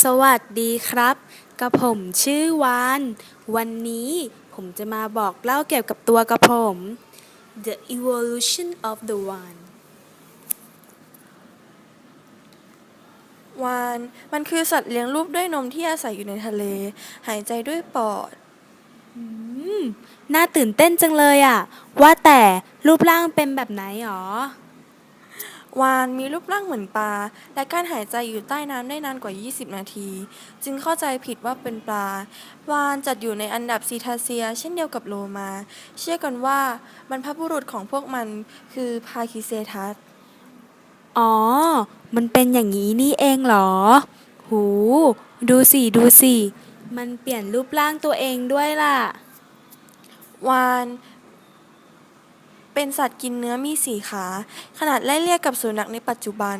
สวัสดีครับกระผมชื่อวาน วันนี้ผมจะมาบอกเล่าเกี่ยวกับตัวกระผม The Evolution of the Wand วานมันคือสัตว์เลี้ยงลูกด้วยนมที่อาศัยอยู่ในทะเล หายใจด้วยปอดน่าตื่นเต้นจังเลยอะว่าแต่รูปร่างเป็นแบบไหนหรอ วานมีรูปร่างเหมือนปลา และการหายใจอยู่ใต้น้ำได้นานกว่า 20 นาที จึงเข้าใจผิดว่าเป็นปลา วานจัดอยู่ในอันดับซีทาเซีย เช่นเดียวกับโลมา เชื่อกันว่าบรรพบุรุษของพวกมันคือพาคิเซทัส อ๋อ มันเป็นอย่างนี้นี่เองเหรอ หู ดูสิ ดูสิ มันเปลี่ยนรูปร่างตัวเองด้วยล่ะ วาน เป็นสัตว์กินเนื้อมีสี่ขา ขนาดไล่เลี่ยกับสุนัขในปัจจุบัน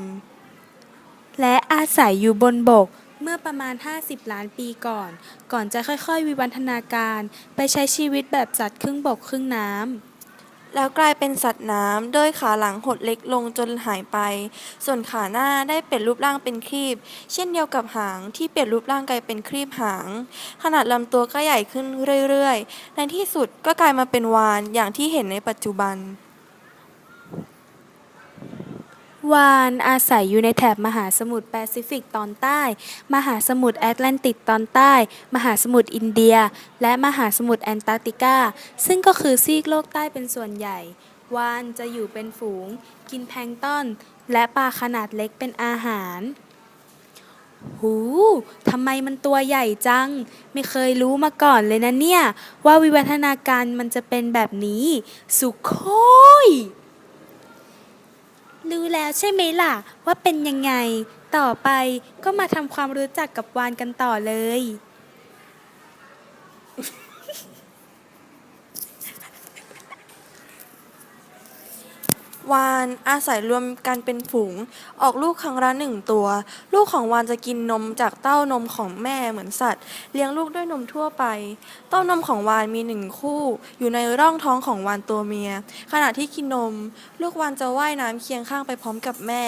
และอาศัยอยู่บนบกเมื่อประมาณ 50 ล้านปีก่อน ก่อนจะค่อยๆ วิวัฒนาการ ไปใช้ชีวิตแบบสัตว์ครึ่งบกครึ่งน้ำ แล้วกลายเป็นสัตว์น้ำโดยขาหลังหดเล็กลงจนหายไป ส่วนขาหน้าได้เปลี่ยนรูปร่างเป็นครีบ เช่นเดียวกับหางที่เปลี่ยนรูปร่างกลายเป็นครีบหาง ขนาดลำตัวก็ใหญ่ขึ้นเรื่อยๆ ในที่สุดก็กลายมาเป็นวานอย่างที่เห็นในปัจจุบัน วานอาศัยอยู่ในแถบมหาสมุทรแปซิฟิกตอนใต้ มหาสมุทรแอตแลนติกตอนใต้ มหาสมุทรอินเดีย และมหาสมุทรแอนตาร์กติกา ซึ่งก็คือซีกโลกใต้เป็นส่วนใหญ่ วานจะอยู่เป็นฝูง กินแพลงต้อนและปลาขนาดเล็กเป็นอาหาร หู ทำไมมันตัวใหญ่จัง ไม่เคยรู้มาก่อนเลยนะเนี่ย ว่าวิวัฒนาการมันจะเป็นแบบนี้ สุโคย รู้แล้วใช่ไหมล่ะ ว่าเป็นยังไง ต่อไปก็มาทำความรู้จักกับวานกันต่อเลย วานอาศัยรวมกันเป็นฝูง ออกลูกครั้งละหนึ่งตัว ลูกของวานจะกินนมจากเต้านมของแม่เหมือนสัตว์ เลี้ยงลูกด้วยนมทั่วไป เต้านมของวานมีหนึ่งคู่ อยู่ในร่องท้องของวานตัวเมีย ขณะที่กินนม ลูกวานจะว่ายน้ำเคียงข้างไปพร้อมกับแม่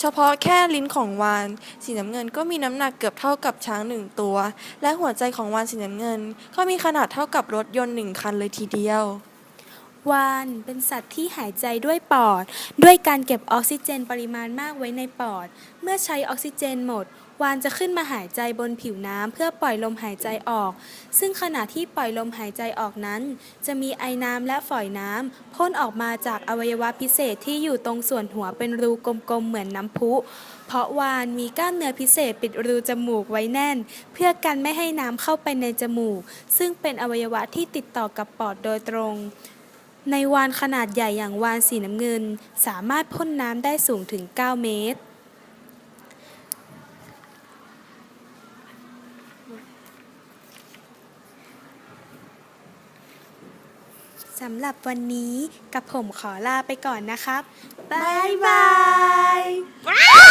เฉพาะแค่ลิ้นของวานสีน้ำเงินก็มีน้ำหนักเกือบเท่ากับช้างหนึ่งตัว และหัวใจของวานสีน้ำเงิน ก็มีขนาดเท่ากับรถยนต์หนึ่งคันเลยทีเดียว วานเป็นสัตว์ที่หายใจด้วยปอด ด้วยการเก็บออกซิเจนปริมาณมากไว้ในปอด เมื่อใช้ออกซิเจนหมด วานจะขึ้นมาหายใจบนผิวน้ำเพื่อปล่อยลมหายใจออก ซึ่งขณะที่ปล่อยลมหายใจออกนั้น จะมีไอน้ำและฝอยน้ำพ่นออกมาจากอวัยวะพิเศษที่อยู่ตรงส่วนหัวเป็นรูกลมๆเหมือนน้ำพุ เพราะวานมีกล้ามเนื้อพิเศษปิดรูจมูกไว้แน่น เพื่อกันไม่ให้น้ำเข้าไปในจมูก ซึ่งเป็นอวัยวะที่ติดต่อกับปอดโดยตรง ในวานขนาดใหญ่อย่างวานสีน้ำเงิน สามารถพ่นน้ำได้สูงถึง 9 เมตร สำหรับวันนี้กับผมขอลาไปก่อนนะครับ บ๊ายบาย